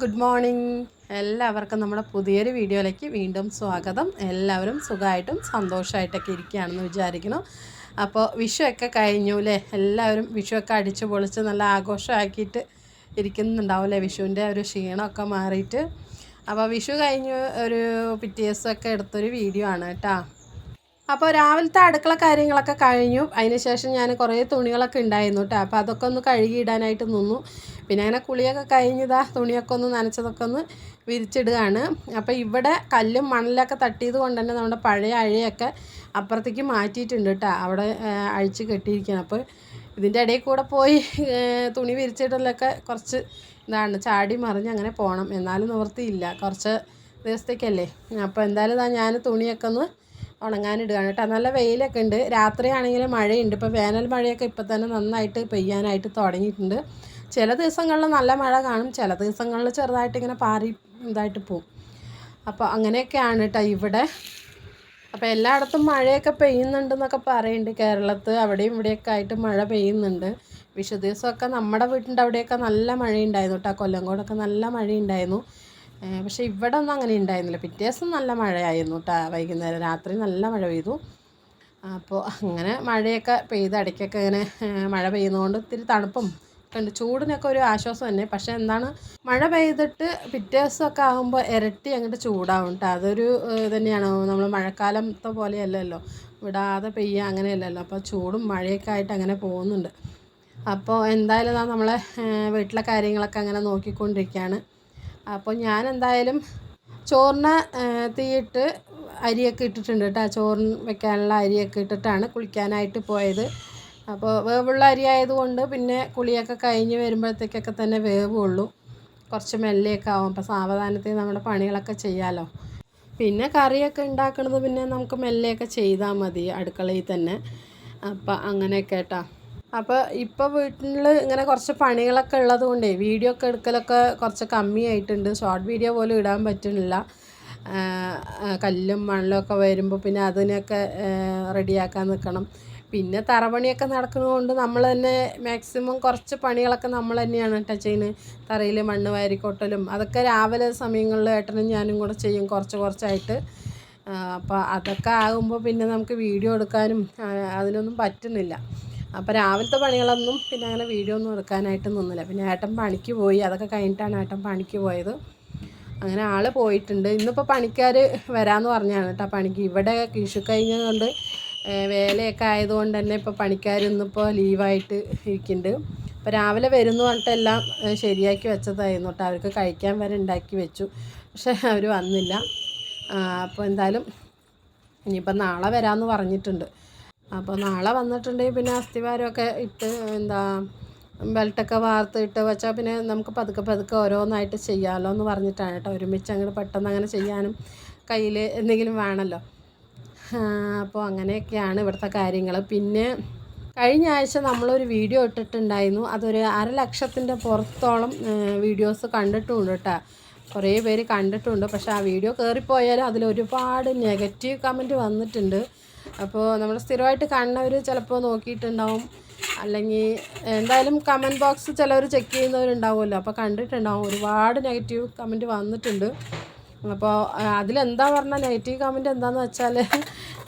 Good morning. എല്ലാവർക്കും നമ്മുടെ പുതിയൊരു വീഡിയോയിലേക്ക് വീണ്ടും സ്വാഗതം. എല്ലാവരും സുഖമായിട്ടും സന്തോഷമായിട്ടൊക്കെ ഇരിക്കുകയാണെന്ന് വിചാരിക്കുന്നു. അപ്പോൾ വിഷുവൊക്കെ കഴിഞ്ഞു അല്ലേ? എല്ലാവരും വിഷുവൊക്കെ അടിച്ച് പൊളിച്ച് നല്ല ആഘോഷമാക്കിയിട്ട് ഇരിക്കുന്നുണ്ടാവും അല്ലേ? വിഷുവിന്റെ ഒരു ക്ഷീണമൊക്കെ മാറിയിട്ട്. അപ്പോൾ വിഷു കഴിഞ്ഞ് ഒരു പിറ്റേ എടുത്തൊരു വീഡിയോ ആണ് കേട്ടോ. അപ്പോൾ രാവിലത്തെ അടുക്കള കാര്യങ്ങളൊക്കെ കഴിഞ്ഞു. അതിനുശേഷം ഞാൻ കുറേ തുണികളൊക്കെ ഉണ്ടായിരുന്നു കേട്ടോ. അപ്പോൾ അതൊക്കെ ഒന്ന് കഴുകിയിടാനായിട്ട് നിന്നു. പിന്നെ അങ്ങനെ കുളിയൊക്കെ കഴിഞ്ഞതാ തുണിയൊക്കെ ഒന്ന് നനച്ചതൊക്കെ ഒന്ന് വിരിച്ചിടുകയാണ്. അപ്പോൾ ഇവിടെ കല്ലും മണലൊക്കെ തട്ടിയത് കൊണ്ട് തന്നെ നമ്മുടെ പഴയ അഴയൊക്കെ അപ്പുറത്തേക്ക് മാറ്റിയിട്ടുണ്ട് കേട്ടോ അവിടെ അഴിച്ച് കെട്ടിയിരിക്കുകയാണ്. അപ്പോൾ ഇതിന്റെ ഇടയിൽ കൂടെ പോയി തുണി വിരിച്ചിടലൊക്കെ കുറച്ച് ഇതാണ് ചാടി മറിഞ്ഞ് അങ്ങനെ പോകണം എന്നാലും നിവൃത്തിയില്ല. കുറച്ച് ദിവസത്തേക്കല്ലേ. അപ്പോൾ എന്തായാലും ഞാൻ തുണിയൊക്കെ ഒന്ന് ഉണങ്ങാനിടുകയാണ് കേട്ടോ നല്ല വെയിലൊക്കെ ഉണ്ട്. രാത്രിയാണെങ്കിൽ മഴയുണ്ട്. ഇപ്പോൾ വേനൽ മഴയൊക്കെ ഇപ്പോൾ തന്നെ നന്നായിട്ട് പെയ്യാനായിട്ട് തുടങ്ങിയിട്ടുണ്ട്. ചില ദിവസങ്ങളിൽ നല്ല മഴ കാണും ചില ദിവസങ്ങളിൽ ചെറുതായിട്ട് ഇങ്ങനെ പാറി ഇതായിട്ട് പോവും. അപ്പോൾ അങ്ങനെയൊക്കെയാണ് കേട്ടോ ഇവിടെ. അപ്പോൾ എല്ലായിടത്തും മഴയൊക്കെ പെയ്യുന്നുണ്ടെന്നൊക്കെ പറയുന്നുണ്ട് കേരളത്ത്. അവിടെയും ഇവിടെയൊക്കെ ആയിട്ട് മഴ പെയ്യുന്നുണ്ട്. വിഷു ദിവസമൊക്കെ നമ്മുടെ വീട്ടിന്റെ അവിടെയൊക്കെ നല്ല മഴയുണ്ടായിരുന്നു കേട്ടോ കൊല്ലങ്കോടൊക്കെ നല്ല മഴയുണ്ടായിരുന്നു. പക്ഷേ ഇവിടെ ഒന്നും അങ്ങനെ ഉണ്ടായിരുന്നില്ല. പിറ്റേ ദിവസം നല്ല മഴയായിരുന്നു കേട്ടോ വൈകുന്നേരം രാത്രി നല്ല മഴ പെയ്തു. അപ്പോൾ അങ്ങനെ മഴയൊക്കെ പെയ്ത് ഇടയ്ക്കൊക്കെ ഇങ്ങനെ മഴ പെയ്യുന്നതുകൊണ്ട് ഇത്തിരി തണുപ്പും ഉണ്ട് ചൂടിനൊക്കെ ഒരു ആശ്വാസം തന്നെ. പക്ഷെ എന്താണ് മഴ പെയ്തിട്ട് പിറ്റേ ദിവസമൊക്കെ ആകുമ്പോൾ ഇരട്ടി അങ്ങോട്ട് ചൂടാവും കേട്ടോ അതൊരു തന്നെയാണ് നമ്മൾ മഴക്കാലത്തെ പോലെയല്ലല്ലോ. വിടാതെ പെയ്യുക അങ്ങനെയല്ലല്ലോ. അപ്പോൾ ചൂടും മഴയൊക്കെ ആയിട്ട് അങ്ങനെ പോകുന്നുണ്ട്. അപ്പോൾ എന്തായാലും ഞാൻ നമ്മളെ വീട്ടിലെ കാര്യങ്ങളൊക്കെ അങ്ങനെ നോക്കിക്കൊണ്ടിരിക്കുകയാണ്. അപ്പോൾ ഞാൻ എന്തായാലും ചോറിന് തീയിട്ട് അരിയൊക്കെ ഇട്ടിട്ടുണ്ട് കേട്ടോ ചോറിന് വെക്കാനുള്ള അരിയൊക്കെ ഇട്ടിട്ടാണ് കുളിക്കാനായിട്ട് പോയത്. അപ്പോൾ വേവുള്ള അരി ആയതുകൊണ്ട് പിന്നെ കുളിയൊക്കെ കഴിഞ്ഞ് വരുമ്പോഴത്തേക്കൊക്കെ തന്നെ വേവുള്ളൂ. കുറച്ച് മെല്ലെയൊക്കെ ആവും. അപ്പോൾ സാവധാനത്തിൽ നമ്മുടെ പണികളൊക്കെ ചെയ്യാമല്ലോ പിന്നെ കറിയൊക്കെ ഉണ്ടാക്കുന്നത് പിന്നെ നമുക്ക് മെല്ലെയൊക്കെ ചെയ്താൽ മതി അടുക്കളയിൽ തന്നെ. അപ്പം അങ്ങനെയൊക്കെ കേട്ടോ. അപ്പോൾ ഇപ്പോൾ വീട്ടിൽ ഇങ്ങനെ കുറച്ച് പണികളൊക്കെ ഉള്ളത് കൊണ്ടേ വീഡിയോ ഒക്കെ എടുക്കലൊക്കെ കുറച്ച് കമ്മിയായിട്ടുണ്ട്. ഷോർട്ട് വീഡിയോ പോലും ഇടാൻ പറ്റുന്നില്ല. കല്ലും മണലും ഒക്കെ വരുമ്പോൾ പിന്നെ അതിനൊക്കെ റെഡിയാക്കാൻ നിൽക്കണം. പിന്നെ തറപണിയൊക്കെ നടക്കുന്നതുകൊണ്ട് നമ്മൾ തന്നെ മാക്സിമം കുറച്ച് പണികളൊക്കെ നമ്മൾ തന്നെയാണ് കേട്ടോ ചെയ്യുന്നത്. തറയിൽ മണ്ണ് വാരിക്കൊട്ടലും അതൊക്കെ രാവിലെ സമയങ്ങളിൽ ഏട്ടനും ഞാനും കൂടെ ചെയ്യും കുറച്ച് കുറച്ചായിട്ട്. അപ്പോൾ അതൊക്കെ ആകുമ്പോൾ പിന്നെ നമുക്ക് വീഡിയോ എടുക്കാനും അതിനൊന്നും പറ്റുന്നില്ല. അപ്പോൾ രാവിലത്തെ പണികളൊന്നും പിന്നെ അങ്ങനെ വീഡിയോ ഒന്നും എടുക്കാനായിട്ട് നിന്നില്ല. പിന്നെ ഏട്ടൻ പണിക്ക് പോയി അതൊക്കെ കഴിഞ്ഞിട്ടാണ് ഏട്ടൻ പണിക്ക് പോയത്. അങ്ങനെ ആൾ പോയിട്ടുണ്ട്. ഇന്നിപ്പോൾ പണിക്കാർ വരാമെന്ന് പറഞ്ഞാണ് കേട്ടോ പണിക്ക്. ഇവിടെ വിഷു കഴിഞ്ഞതുകൊണ്ട് വേലയൊക്കെ ആയതുകൊണ്ട് തന്നെ ഇപ്പോൾ പണിക്കാരിന്നിപ്പോൾ ലീവായിട്ട് ഇരിക്കുന്നുണ്ട്. അപ്പോൾ രാവിലെ വരുന്നു പറഞ്ഞിട്ട് എല്ലാം ശരിയാക്കി വെച്ചതായിരുന്നു കേട്ടോ. അവർക്ക് കഴിക്കാൻ വരെ ഉണ്ടാക്കി വെച്ചു. പക്ഷേ അവർ വന്നില്ല. അപ്പോൾ എന്തായാലും ഇനിയിപ്പോൾ നാളെ വരാമെന്ന് പറഞ്ഞിട്ടുണ്ട്. അപ്പോൾ നാളെ വന്നിട്ടുണ്ടെങ്കിൽ പിന്നെ അസ്ഥിവാരമൊക്കെ ഇട്ട് എന്താ ബെൽട്ടൊക്കെ വാർത്ത് ഇട്ട് വെച്ചാൽ പിന്നെ നമുക്ക് പതുക്കെ പതുക്കെ ഓരോന്നായിട്ട് ചെയ്യാമല്ലോ എന്ന് പറഞ്ഞിട്ടാണ് കേട്ടോ. ഒരുമിച്ച് അങ്ങോട്ട് പെട്ടെന്ന് അങ്ങനെ ചെയ്യാനും കയ്യിൽ എന്തെങ്കിലും വേണമല്ലോ. അപ്പോൾ അങ്ങനെയൊക്കെയാണ് ഇവിടുത്തെ കാര്യങ്ങൾ പിന്നെ കഴിഞ്ഞ ആഴ്ച നമ്മളൊരു വീഡിയോ ഇട്ടിട്ടുണ്ടായിരുന്നു. അതൊരു അര ലക്ഷത്തിന്റെ പുറത്തോളം വീഡിയോസ് കണ്ടിട്ടുമുണ്ട് കേട്ടോ കുറേ പേര് കണ്ടിട്ടുണ്ട്. പക്ഷേ ആ വീഡിയോ കയറിപ്പോയാലും അതിൽ ഒരുപാട് നെഗറ്റീവ് കമന്റ് വന്നിട്ടുണ്ട്. അപ്പോൾ നമ്മൾ സ്ഥിരമായിട്ട് കണ്ടവർ ചിലപ്പോൾ നോക്കിയിട്ടുണ്ടാവും. അല്ലെങ്കിൽ എന്തായാലും കമന്റ് ബോക്സ് ചിലവർ ചെക്ക് ചെയ്യുന്നവരുണ്ടാവുമല്ലോ. അപ്പോൾ കണ്ടിട്ടുണ്ടാവും. ഒരുപാട് നെഗറ്റീവ് കമന്റ് വന്നിട്ടുണ്ട്. അപ്പോൾ അതിലെന്താ പറഞ്ഞാൽ നെഗറ്റീവ് കമന്റ് എന്താണെന്ന് വെച്ചാൽ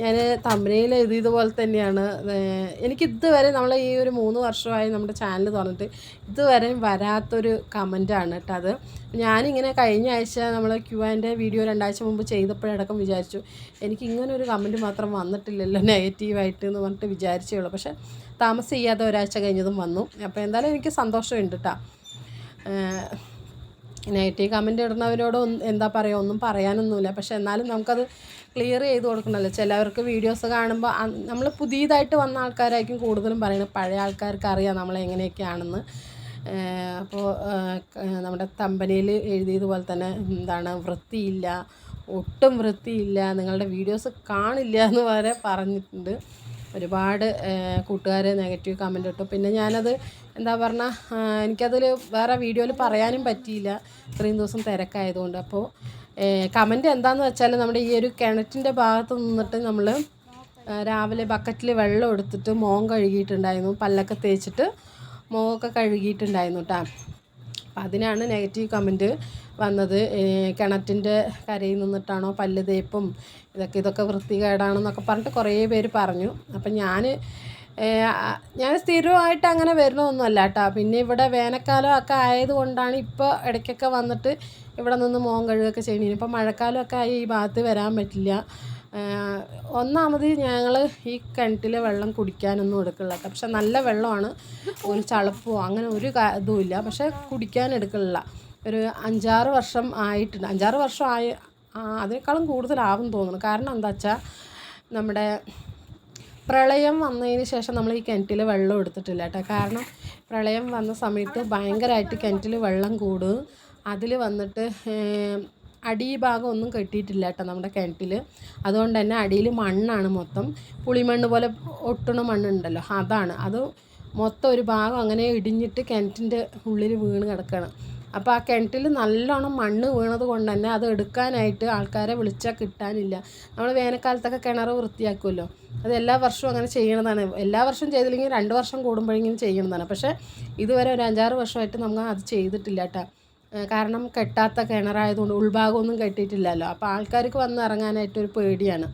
ഞാൻ തമ്പനയിൽ എഴുതിയതുപോലെ തന്നെയാണ്. ഏഹ് എനിക്ക് ഇതുവരെ നമ്മൾ ഈ ഒരു മൂന്ന് വർഷമായി നമ്മുടെ ചാനൽ തുറന്നിട്ട് ഇതുവരെ വരാത്തൊരു കമന്റാണ് കേട്ടോ അത്. ഞാനിങ്ങനെ കഴിഞ്ഞ ആഴ്ച നമ്മൾ ക്യു ആന്റെ വീഡിയോ രണ്ടാഴ്ച മുമ്പ് ചെയ്തപ്പോഴടക്കം വിചാരിച്ചു എനിക്ക് ഇങ്ങനെ ഒരു കമന്റ് മാത്രം വന്നിട്ടില്ലല്ലോ നെഗറ്റീവായിട്ട് എന്ന് പറഞ്ഞിട്ട് വിചാരിച്ചേ ഉള്ളൂ പക്ഷേ താമസം ചെയ്യാതെ ഒരാഴ്ച കഴിഞ്ഞതും വന്നു. അപ്പോൾ എന്തായാലും എനിക്ക് സന്തോഷമുണ്ട് കേട്ടോ. നെഗറ്റീവ് കമന്റ് ഇടുന്നവരോട് എന്താ പറയുക ഒന്നും പറയാനൊന്നുമില്ല. പക്ഷെ എന്നാലും നമുക്കത് ക്ലിയർ ചെയ്ത് കൊടുക്കണമല്ലോ. ചിലവർക്ക് വീഡിയോസ് കാണുമ്പോൾ നമ്മൾ പുതിയതായിട്ട് വന്ന ആൾക്കാരായിരിക്കും കൂടുതലും പറയുന്നത് പഴയ ആൾക്കാർക്ക് അറിയാം നമ്മൾ എങ്ങനെയൊക്കെയാണെന്ന്. അപ്പോൾ നമ്മുടെ കമ്പനിയിൽ എഴുതിയതുപോലെ തന്നെ എന്താണ് വൃത്തിയില്ല ഒട്ടും വൃത്തിയില്ല നിങ്ങളുടെ വീഡിയോസ് കാണില്ല എന്ന് വരെ പറഞ്ഞിട്ടുണ്ട്. ഒരുപാട് കൂട്ടുകാർ നെഗറ്റീവ് കമന്റ് ഇട്ടു. പിന്നെ ഞാനത് എന്താ പറഞ്ഞാൽ എനിക്കതിൽ വേറെ വീഡിയോയിൽ പറയാനും പറ്റിയില്ല. ഇത്രയും ദിവസം തിരക്കായതുകൊണ്ട്. അപ്പോൾ കമന്റ് എന്താണെന്ന് വെച്ചാൽ നമ്മുടെ ഈ ഒരു കിണറ്റിന്റെ ഭാഗത്ത് നിന്നിട്ട് നമ്മൾ രാവിലെ ബക്കറ്റിൽ വെള്ളം എടുത്തിട്ട് മോം കഴുകിയിട്ടുണ്ടായിരുന്നു. പല്ലൊക്കെ തേച്ചിട്ട് മുഖമൊക്കെ കഴുകിയിട്ടുണ്ടായിരുന്നു കേട്ടോ അപ്പം അതിനാണ് നെഗറ്റീവ് കമന്റ് വന്നത്. കിണറ്റിന്റെ കരയിൽ നിന്നിട്ടാണോ പല്ല് തേപ്പും ഇതൊക്കെ ഇതൊക്കെ വൃത്തികേടാണെന്നൊക്കെ പറഞ്ഞിട്ട് കുറേ പേര് പറഞ്ഞു. അപ്പം ഞാൻ ഞാൻ സ്ഥിരമായിട്ട് അങ്ങനെ വരുന്നതൊന്നുമല്ല കേട്ടോ. പിന്നെ ഇവിടെ വേനൽക്കാലം ഒക്കെ ആയതുകൊണ്ടാണ് ഇപ്പോൾ ഇടയ്ക്കൊക്കെ വന്നിട്ട് ഇവിടെ നിന്ന് മോൻ കഴുകൊക്കെ ചെയ്യുന്നത് ഇപ്പം മഴക്കാലമൊക്കെ ആയി ഈ ഭാഗത്ത് വരാൻ പറ്റില്ല. ഒന്നാമത് ഞങ്ങൾ ഈ കിണറ്റിലെ വെള്ളം കുടിക്കാനൊന്നും എടുക്കില്ല പക്ഷെ നല്ല വെള്ളമാണ്. ഒരു ചളപ്പോ അങ്ങനെ ഒരു ഇതുമില്ല പക്ഷെ കുടിക്കാൻ എടുക്കില്ല ഒരു അഞ്ചാറ് വർഷം ആയിട്ടുണ്ട്. അഞ്ചാറ് വർഷം ആയി അതിനേക്കാളും കൂടുതലാവും തോന്നുന്നു. കാരണം എന്താ വെച്ചാൽ നമ്മുടെ പ്രളയം വന്നതിന് ശേഷം നമ്മൾ ഈ കിണറ്റിൽ വെള്ളം എടുത്തിട്ടില്ല കേട്ടോ. കാരണം പ്രളയം വന്ന സമയത്ത് ഭയങ്കരമായിട്ട് കിണറ്റിൽ വെള്ളം കൂടും. അതിൽ വന്നിട്ട് അടിഭാഗം ഒന്നും കെട്ടിയിട്ടില്ല കേട്ടോ നമ്മുടെ കിണറ്റിൽ അതുകൊണ്ട് തന്നെ അടിയിൽ മണ്ണാണ് മൊത്തം. പുളിമണ്ണ് പോലെ ഒട്ടണ മണ്ണുണ്ടല്ലോ അതാണ്. അത് മൊത്തം ഒരു ഭാഗം അങ്ങനെ ഇടിഞ്ഞിട്ട് കിണറ്റിന്റെ ഉള്ളിൽ വീണ് കിടക്കുകയാണ് അപ്പോൾ ആ കിണറ്റിൽ നല്ലോണം മണ്ണ് വീണത് കൊണ്ട് തന്നെ അത് എടുക്കാനായിട്ട് ആൾക്കാരെ വിളിച്ചാൽ കിട്ടാനില്ല. നമ്മൾ വേനൽക്കാലത്തൊക്കെ കിണർ വൃത്തിയാക്കുമല്ലോ അത് എല്ലാ വർഷവും അങ്ങനെ ചെയ്യണതാണ്. എല്ലാ വർഷവും ചെയ്തില്ലെങ്കിൽ രണ്ട് വർഷം കൂടുമ്പോഴെങ്കിലും ചെയ്യണതാണ്. പക്ഷേ ഇതുവരെ ഒരു അഞ്ചാറ് വർഷമായിട്ട് നമ്മൾ അത് ചെയ്തിട്ടില്ല കേട്ടോ. കാരണം കെട്ടാത്ത കിണറായതുകൊണ്ട് ഉൾഭാഗമൊന്നും കെട്ടിയിട്ടില്ലല്ലോ. അപ്പോൾ ആൾക്കാർക്ക് വന്ന് ഇറങ്ങാനായിട്ട് ഒരു പേടിയാണ്.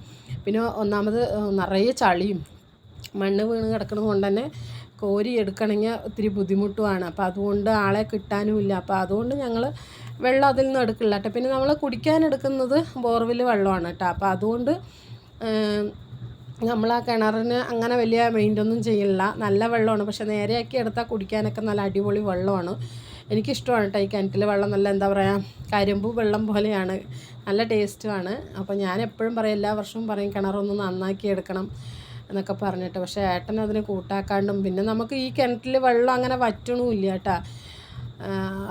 പിന്നെ ഒന്നാമത് നിറയെ ചളിയും മണ്ണ് വീണ് കിടക്കുന്നത് കൊണ്ട് തന്നെ കോരി എടുക്കണമെങ്കിൽ ഒത്തിരി ബുദ്ധിമുട്ടുമാണ് അപ്പോൾ അതുകൊണ്ട് ആളെ കിട്ടാനുമില്ല. അപ്പോൾ അതുകൊണ്ട് ഞങ്ങൾ വെള്ളം അതിൽ നിന്ന് എടുക്കില്ല കേട്ടോ. പിന്നെ നമ്മൾ കുടിക്കാൻ എടുക്കുന്നത് ബോർവെൽ വെള്ളമാണ് കേട്ടോ. അപ്പോൾ അതുകൊണ്ട് നമ്മൾ ആ കിണറിന് അങ്ങനെ വലിയ മെയിന്റൊന്നും ചെയ്യില്ല. നല്ല വെള്ളമാണ്. പക്ഷേ നേരെയാക്കി എടുത്താൽ കുടിക്കാനൊക്കെ നല്ല അടിപൊളി വെള്ളമാണ്. എനിക്കിഷ്ടമാണ് കേട്ടോ ഈ കിണറ്റിലെ വെള്ളം നല്ല എന്താ പറയുക കരിമ്പ് വെള്ളം പോലെയാണ്. നല്ല ടേസ്റ്റുമാണ്. അപ്പോൾ ഞാൻ എപ്പോഴും പറയും എല്ലാ വർഷവും പറയും കിണറൊന്ന് നന്നാക്കി എടുക്കണം. എന്നൊക്കെ പറഞ്ഞിട്ട്. പക്ഷേ ഏട്ടൻ അതിന് കൂട്ടാക്കാണ്ടും പിന്നെ നമുക്ക് ഈ കിണറ്റിൽ വെള്ളം അങ്ങനെ വറ്റണമില്ല കേട്ടോ.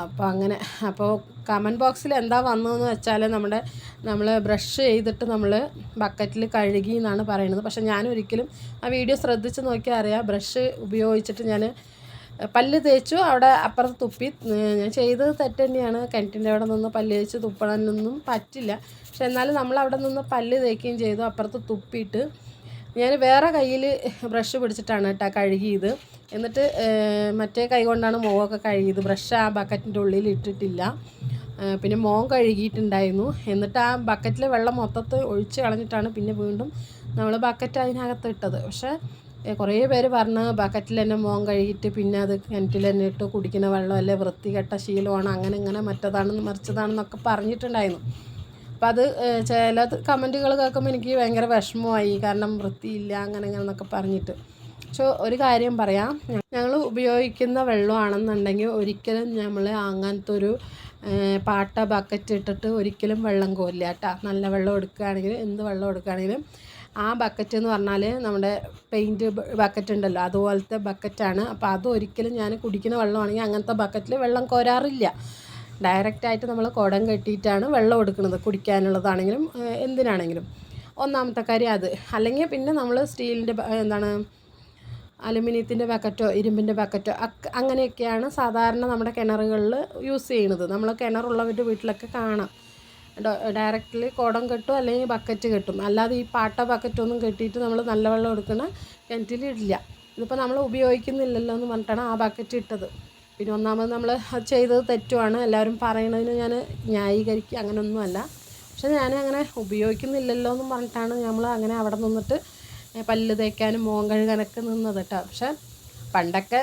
അപ്പോൾ അങ്ങനെ അപ്പോൾ കമന്റ് ബോക്സിൽ എന്താ വന്നതെന്ന് വെച്ചാൽ നമ്മുടെ നമ്മൾ ബ്രഷ് ചെയ്തിട്ട് നമ്മൾ ബക്കറ്റിൽ കഴുകി എന്നാണ് പറയുന്നത്. പക്ഷേ ഞാൻ ഒരിക്കലും ആ വീഡിയോ ശ്രദ്ധിച്ച് നോക്കിയാൽ അറിയാം. ബ്രഷ് ഉപയോഗിച്ചിട്ട് ഞാൻ പല്ല് തേച്ചു അവിടെ അപ്പുറത്ത് തുപ്പി. ഞാൻ ചെയ്തത് തെറ്റ് തന്നെയാണ്. കിണറ്റിന്റെ അവിടെ നിന്ന് പല്ല് തേച്ച് തുപ്പണമെന്നൊന്നും പറ്റില്ല. പക്ഷെ എന്നാലും നമ്മൾ അവിടെ നിന്ന് പല്ല് തേക്കുകയും ചെയ്തു അപ്പുറത്ത് തുപ്പിയിട്ട് ഞാൻ വേറെ കയ്യിൽ ബ്രഷ് പിടിച്ചിട്ടാണ് കേട്ടോ കഴുകിയത്. എന്നിട്ട് മറ്റേ കൈ കൊണ്ടാണ് മുഖമൊക്കെ കഴുകിയത്. ബ്രഷ് ആ ബക്കറ്റിന്റെ ഉള്ളിൽ ഇട്ടിട്ടില്ല. പിന്നെ മോൻ കഴുകിയിട്ടുണ്ടായിരുന്നു. എന്നിട്ട് ആ ബക്കറ്റിലെ വെള്ളം മൊത്തത്തിൽ ഒഴിച്ച് കളഞ്ഞിട്ടാണ് പിന്നെ വീണ്ടും നമ്മൾ ബക്കറ്റ് അതിനകത്ത് ഇട്ടത്. പക്ഷേ കുറേ പേര് പറഞ്ഞ് ബക്കറ്റിൽ തന്നെ മോൻ കഴുകിയിട്ട് പിന്നെ അത് കിണറ്റിൽ തന്നെ ഇട്ട് കുടിക്കുന്ന വെള്ളം വെള്ളമല്ലേ വൃത്തികെട്ട ശീലമാണ്. അങ്ങനെ ഇങ്ങനെ മറ്റതാണെന്ന് മറിച്ചതാണെന്നൊക്കെ പറഞ്ഞിട്ടുണ്ടായിരുന്നു. അപ്പം അത് ചില കമന്റുകൾ കേൾക്കുമ്പോൾ എനിക്ക് ഭയങ്കര വിഷമമായി. കാരണം വൃത്തിയില്ല അങ്ങനെ അങ്ങനെ എന്നൊക്കെ പറഞ്ഞിട്ട്. പക്ഷെ ഒരു കാര്യം പറയാം. ഞങ്ങൾ ഉപയോഗിക്കുന്ന വെള്ളമാണെന്നുണ്ടെങ്കിൽ ഒരിക്കലും നമ്മൾ അങ്ങനത്തെ ഒരു പാട്ട ബക്കറ്റ് ഇട്ടിട്ട് ഒരിക്കലും വെള്ളം കോരില്ല കേട്ടോ. നല്ല വെള്ളം എടുക്കുകയാണെങ്കിലും എന്ത് വെള്ളം എടുക്കുകയാണെങ്കിലും ആ ബക്കറ്റ് എന്ന് പറഞ്ഞാൽ നമ്മുടെ പെയിന്റ് ബക്കറ്റ് ഉണ്ടല്ലോ അതുപോലത്തെ ബക്കറ്റാണ്. അപ്പോൾ അത് ഒരിക്കലും ഞാൻ കുടിക്കുന്ന വെള്ളമാണെങ്കിൽ അങ്ങനത്തെ ബക്കറ്റിൽ വെള്ളം കോരാറില്ല. ഡയറക്റ്റായിട്ട് നമ്മൾ കുടം കെട്ടിയിട്ടാണ് വെള്ളം എടുക്കുന്നത് കുടിക്കാനുള്ളതാണെങ്കിലും എന്തിനാണെങ്കിലും. ഒന്നാമത്തെ കാര്യം അത്. അല്ലെങ്കിൽ പിന്നെ നമ്മൾ സ്റ്റീലിന്റെ എന്താണ് അലുമിനിയത്തിന്റെ ബക്കറ്റോ ഇരുമ്പിന്റെ ബക്കറ്റോ അങ്ങനെയൊക്കെയാണ് സാധാരണ നമ്മുടെ കിണറുകളിൽ യൂസ് ചെയ്യുന്നത്. നമ്മൾ കിണറുള്ളവരുടെ വീട്ടിലൊക്കെ കാണാം. ഡയറക്റ്റ്ലി കുടം കെട്ടും അല്ലെങ്കിൽ ബക്കറ്റ് കെട്ടും. അല്ലാതെ ഈ പാട്ട ബക്കറ്റൊന്നും കെട്ടിയിട്ട് നമ്മൾ നല്ല വെള്ളം എടുക്കണ കിണറ്റിലിടില്ല ഇതിപ്പോൾ നമ്മൾ ഉപയോഗിക്കുന്നില്ലല്ലോ എന്ന് പറഞ്ഞിട്ടാണ് ആ ബക്കറ്റ് ഇട്ടത്. പിന്നെ ഒന്നാമത് നമ്മൾ അത് ചെയ്തത് തെറ്റുമാണ് എല്ലാവരും പറയണതിന് ഞാൻ ന്യായീകരിക്കുക അങ്ങനെയൊന്നുമല്ല പക്ഷെ ഞാൻ അങ്ങനെ ഉപയോഗിക്കുന്നില്ലല്ലോ എന്ന് പറഞ്ഞിട്ടാണ് നമ്മൾ അങ്ങനെ അവിടെ നിന്നിട്ട് പല്ല് തേക്കാനും മോൻ കഴുകാനൊക്കെ നിന്നത് കേട്ടോ. പക്ഷെ പണ്ടൊക്കെ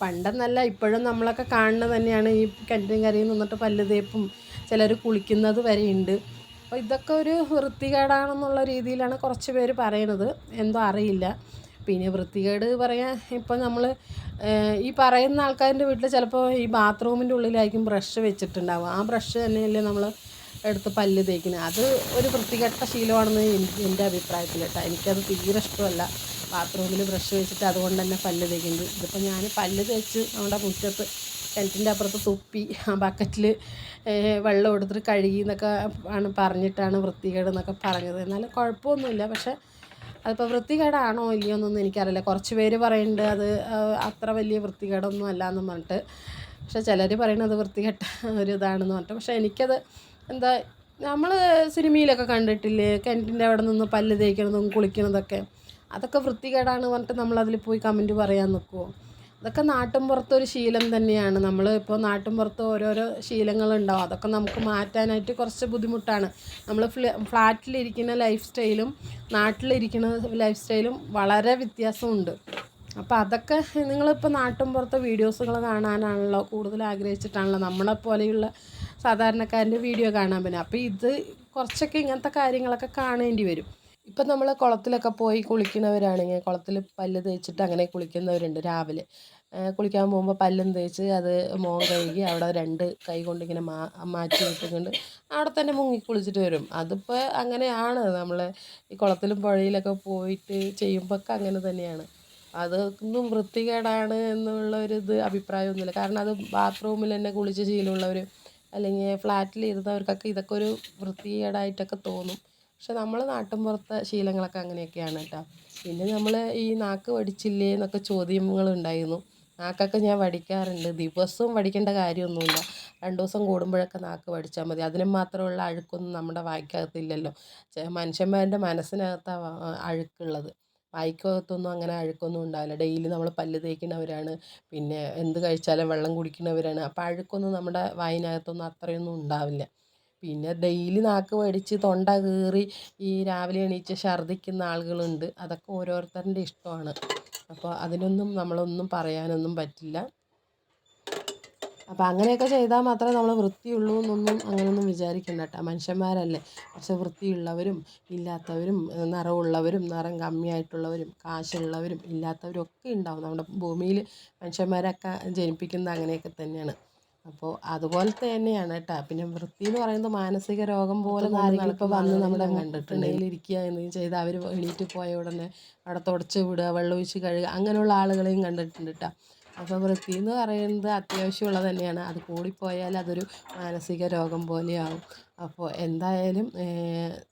പണ്ടെന്നല്ല ഇപ്പോഴും നമ്മളൊക്കെ കാണുന്നത് തന്നെയാണ് ഈ കിണറ്റും കരയിൽ നിന്നിട്ട് പല്ല് തേപ്പും ചിലർ കുളിക്കുന്നത് വരെയുണ്ട് അപ്പോൾ ഇതൊക്കെ ഒരു വൃത്തികേടാണെന്നുള്ള രീതിയിലാണ് കുറച്ച് പേര് പറയണത് എന്തോ അറിയില്ല. പിന്നെ വൃത്തികേട് പറയാൻ ഇപ്പം നമ്മൾ ഈ പറയുന്ന ആൾക്കാരുടെ വീട്ടിൽ ചിലപ്പോൾ ഈ ബാത്റൂമിന്റെ ഉള്ളിലായിരിക്കും ബ്രഷ് വെച്ചിട്ടുണ്ടാവുക. ആ ബ്രഷ് തന്നെയല്ലേ നമ്മൾ എടുത്ത് പല്ല് തേക്കുന്നത്. അത് ഒരു വൃത്തികെട്ട ശീലമാണെന്ന് എന്റെ അഭിപ്രായത്തിൽ കേട്ടോ. എനിക്കത് തീരെ ഇഷ്ടമല്ല. ബാത്റൂമിൽ ബ്രഷ് വെച്ചിട്ട് അതുകൊണ്ട് തന്നെ പല്ല് തേക്കുന്നത്. ഇതിപ്പോൾ ഞാൻ പല്ല് തേച്ച് നമ്മുടെ മുറ്റത്ത് കിണറ്റിന്റെ അപ്പുറത്ത് തുപ്പി ആ ബക്കറ്റിൽ വെള്ളം എടുത്തിട്ട് കഴുകി എന്നൊക്കെ ആണ് പറഞ്ഞിട്ടാണ് വൃത്തികേട് എന്നൊക്കെ പറഞ്ഞത്. എന്നാലും കുഴപ്പമൊന്നുമില്ല. പക്ഷേ അതിപ്പോൾ വൃത്തികേടാണോ ഇല്ലയോ എന്നൊന്നും എനിക്കറിയില്ല. കുറച്ച് പേര് പറയുന്നുണ്ട് അത് അത്ര വലിയ വൃത്തികേടൊന്നും അല്ല എന്ന് പറഞ്ഞിട്ട്. പക്ഷെ ചിലർ പറയുന്നത് വൃത്തികെട്ട ഒരു ഇതാണെന്ന് പറഞ്ഞിട്ട്. പക്ഷേ എനിക്കത് എന്താ നമ്മൾ സിനിമയിലൊക്കെ കണ്ടിട്ടില്ലേ കിണറ്റിന്റെ അവിടെ നിന്ന് പല്ല് തേക്കണതും കുളിക്കണതൊക്കെ അതൊക്കെ വൃത്തികേടാണ് പറഞ്ഞിട്ട് നമ്മളതിൽ പോയി കമന്റ് പറയാൻ നിൽക്കുമോ അതൊക്കെ നാട്ടിൻപുറത്തൊരു ശീലം തന്നെയാണ്. നമ്മൾ ഇപ്പോൾ നാട്ടിൻപുറത്ത് ഓരോരോ ശീലങ്ങളുണ്ടാവും. അതൊക്കെ നമുക്ക് മാറ്റാനായിട്ട് കുറച്ച് ബുദ്ധിമുട്ടാണ്. നമ്മൾ ഫ്ലാറ്റിലിരിക്കുന്ന ലൈഫ് സ്റ്റൈലും നാട്ടിലിരിക്കുന്ന ലൈഫ് സ്റ്റൈലും വളരെ വ്യത്യാസമുണ്ട്. അപ്പോൾ അതൊക്കെ നിങ്ങളിപ്പോൾ നാട്ടിൻപുറത്തെ വീഡിയോസുകൾ കാണാനാണല്ലോ കൂടുതൽ ആഗ്രഹിച്ചിട്ടാണല്ലോ നമ്മളെ പോലെയുള്ള സാധാരണക്കാരന്റെ വീഡിയോ കാണാൻ പിന്നെ. അപ്പോൾ ഇത് കുറച്ചൊക്കെ ഇങ്ങനത്തെ കാര്യങ്ങളൊക്കെ കാണേണ്ടി വരും. ഇപ്പം നമ്മൾ കുളത്തിലൊക്കെ പോയി കുളിക്കുന്നവരാണെങ്കിൽ കുളത്തിൽ പല്ല് തേച്ചിട്ട് അങ്ങനെ കുളിക്കുന്നവരുണ്ട് രാവിലെ. കുളിക്കാൻ പോകുമ്പോൾ പല്ലും തേച്ച് അത് മുഖം കഴുകി അവിടെ രണ്ട് കൈ കൊണ്ടിങ്ങനെ മാ മാറ്റി വിട്ടുകൊണ്ട് അവിടെ തന്നെ മുങ്ങി കുളിച്ചിട്ട് വരും. അതിപ്പോൾ അങ്ങനെയാണ് നമ്മൾ ഈ കുളത്തിലും പുഴയിലൊക്കെ പോയിട്ട് ചെയ്യുമ്പോൾ ഒക്കെ അങ്ങനെ തന്നെയാണ്. അതൊന്നും വൃത്തികേടാണ് എന്നുള്ള ഒരു ഇത് അഭിപ്രായമൊന്നുമില്ല കാരണം അത് ബാത്റൂമിൽ തന്നെ കുളിച്ച് ശീലമുള്ളവർ അല്ലെങ്കിൽ ഫ്ലാറ്റിൽ ഇരുന്നവർക്കൊക്കെ ഇതൊക്കെ ഒരു വൃത്തികേടായിട്ടൊക്കെ തോന്നും. പക്ഷെ നമ്മൾ നാട്ടിൻപുറത്തെ ശീലങ്ങളൊക്കെ അങ്ങനെയൊക്കെയാണ് കേട്ടോ. പിന്നെ നമ്മൾ ഈ നാക്ക് വടിച്ചില്ലേ എന്നൊക്കെ ചോദ്യങ്ങളുണ്ടായിരുന്നു. നാക്കൊക്കെ ഞാൻ വടിക്കാറുണ്ട്. ദിവസവും വടിക്കേണ്ട കാര്യമൊന്നുമില്ല. രണ്ട് ദിവസം കൂടുമ്പോഴൊക്കെ നാക്ക് വടിച്ചാൽ മതി. അതിന് മാത്രമുള്ള അഴുക്കൊന്നും നമ്മുടെ വായ്ക്കകത്തില്ലല്ലോ. മനുഷ്യന്മാരുടെ മനസ്സിനകത്താണ് അഴുക്കുള്ളത്. വായ്ക്കകത്തൊന്നും അങ്ങനെ അഴുക്കൊന്നും ഉണ്ടാവില്ല. ഡെയിലി നമ്മൾ പല്ല് തേക്കുന്നവരാണ്. പിന്നെ എന്ത് കഴിച്ചാലും വെള്ളം കുടിക്കുന്നവരാണ്. അപ്പോൾ അഴുക്കൊന്നും നമ്മുടെ വായിനകത്തൊന്നും അത്രയൊന്നും ഉണ്ടാവില്ല. പിന്നെ ഡെയിലി നാക്ക് മേടിച്ച് തൊണ്ട കീറി ഈ രാവിലെ എണീച്ച് ഛർദ്ദിക്കുന്ന ആളുകളുണ്ട്. അതൊക്കെ ഓരോരുത്തരുടെ ഇഷ്ടമാണ്. അപ്പോൾ അതിനൊന്നും നമ്മളൊന്നും പറയാനൊന്നും പറ്റില്ല. അപ്പോൾ അങ്ങനെയൊക്കെ ചെയ്താൽ മാത്രമേ നമ്മൾ വൃത്തിയുള്ളൂ എന്നൊന്നും അങ്ങനെയൊന്നും വിചാരിക്കണ്ട കേട്ടോ. മനുഷ്യന്മാരല്ലേ? കുറച്ച് വൃത്തിയുള്ളവരും ഇല്ലാത്തവരും നിറമുള്ളവരും നിറം കമ്മിയായിട്ടുള്ളവരും കാശുള്ളവരും ഇല്ലാത്തവരും ഒക്കെ ഉണ്ടാവും. നമ്മുടെ ഭൂമിയിൽ മനുഷ്യന്മാരൊക്കെ ജനിപ്പിക്കുന്നത് അങ്ങനെയൊക്കെ തന്നെയാണ്. അപ്പോൾ അതുപോലെ തന്നെയാണ് കേട്ടോ പിന്നെ വൃത്തി എന്ന് പറയുന്നത് മാനസിക രോഗം പോലെ ഇപ്പോൾ വന്ന് നമ്മുടെ കണ്ടിട്ടുണ്ടെങ്കിൽ ഇരിക്കുക എന്തെങ്കിലും ചെയ്ത് അവർ എണീറ്റ് പോയ ഉടനെ അവിടെ തുടച്ച് വിടുക വെള്ളമൊഴിച്ച് കഴുകുക അങ്ങനെയുള്ള ആളുകളെയും കണ്ടിട്ടുണ്ട് കേട്ടോ അപ്പോൾ വൃത്തി എന്ന് പറയുന്നത് അത്യാവശ്യമുള്ളത് തന്നെയാണ്. അത് കൂടിപ്പോയാൽ അതൊരു മാനസിക രോഗം പോലെയാവും. അപ്പോൾ എന്തായാലും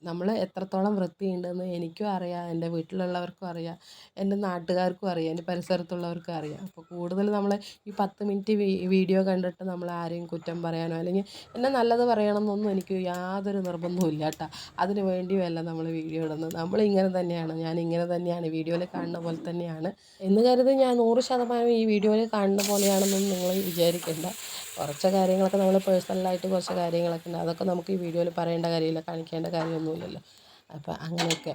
നമ്മൾ എത്രത്തോളം വൃത്തിയുണ്ടെന്ന് എനിക്കും അറിയാം എന്റെ വീട്ടിലുള്ളവർക്കും അറിയാം എന്റെ നാട്ടുകാർക്കും അറിയാം എന്റെ പരിസരത്തുള്ളവർക്കും അറിയാം. അപ്പോൾ കൂടുതൽ നമ്മൾ ഈ പത്ത് മിനിറ്റ് വീഡിയോ കണ്ടിട്ട് നമ്മൾ ആരെയും കുറ്റം പറയാനോ അല്ലെങ്കിൽ എന്നെ നല്ലത് പറയണമെന്നൊന്നും എനിക്ക് യാതൊരു നിർബന്ധവും ഇല്ല കേട്ടോ അതിന് വേണ്ടിയുമല്ല നമ്മൾ വീഡിയോ ഇടുന്നത്. നമ്മൾ ഇങ്ങനെ തന്നെയാണ് ഞാൻ ഇങ്ങനെ തന്നെയാണ് വീഡിയോയിൽ കാണുന്ന പോലെ തന്നെയാണ്. എന്ന് കരുതി ഞാൻ നൂറ് ശതമാനം ഈ വീഡിയോയിൽ കാണുന്ന പോലെയാണെന്നൊന്നും നിങ്ങൾ വിചാരിക്കേണ്ട. കുറച്ച് കാര്യങ്ങളൊക്കെ നമ്മൾ പേഴ്സണലായിട്ട് കുറച്ച് കാര്യങ്ങളൊക്കെ ഉണ്ട്. അതൊക്കെ നമുക്ക് ഈ വീഡിയോയിൽ പറയേണ്ട കാര്യമില്ല കാണിക്കേണ്ട കാര്യമൊന്നുമില്ലല്ലോ. അപ്പോൾ അങ്ങനെയൊക്കെ.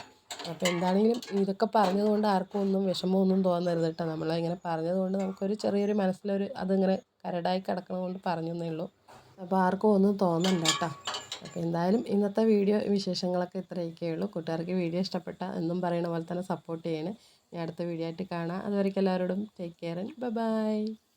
അപ്പോൾ എന്താണെങ്കിലും ഇതൊക്കെ പറഞ്ഞതുകൊണ്ട് ആർക്കും ഒന്നും വിഷമമൊന്നും തോന്നരുത് കേട്ടോ. നമ്മൾ ഇങ്ങനെ പറഞ്ഞതുകൊണ്ട് നമുക്കൊരു ചെറിയൊരു മനസ്സിലൊരു അതിങ്ങനെ കരടായി കിടക്കണതുകൊണ്ട് പറഞ്ഞതേ ഉള്ളൂ. അപ്പോൾ ആർക്കും ഒന്നും തോന്നണ്ട കേട്ടോ. അപ്പോൾ എന്തായാലും ഇന്നത്തെ വീഡിയോ വിശേഷങ്ങളൊക്കെ ഇത്രയൊക്കെ ഉള്ളൂ. കൂട്ടുകാർക്ക് വീഡിയോ ഇഷ്ടപ്പെട്ട എന്നും പറയുന്ന പോലെ തന്നെ സപ്പോർട്ട് ചെയ്യണേ. ഞാൻ അടുത്ത വീഡിയോ ആയിട്ട് കാണാം. അതുവരേക്കും എല്ലാവരോടും ടേക്ക് കെയർ ആൻഡ് ബൈ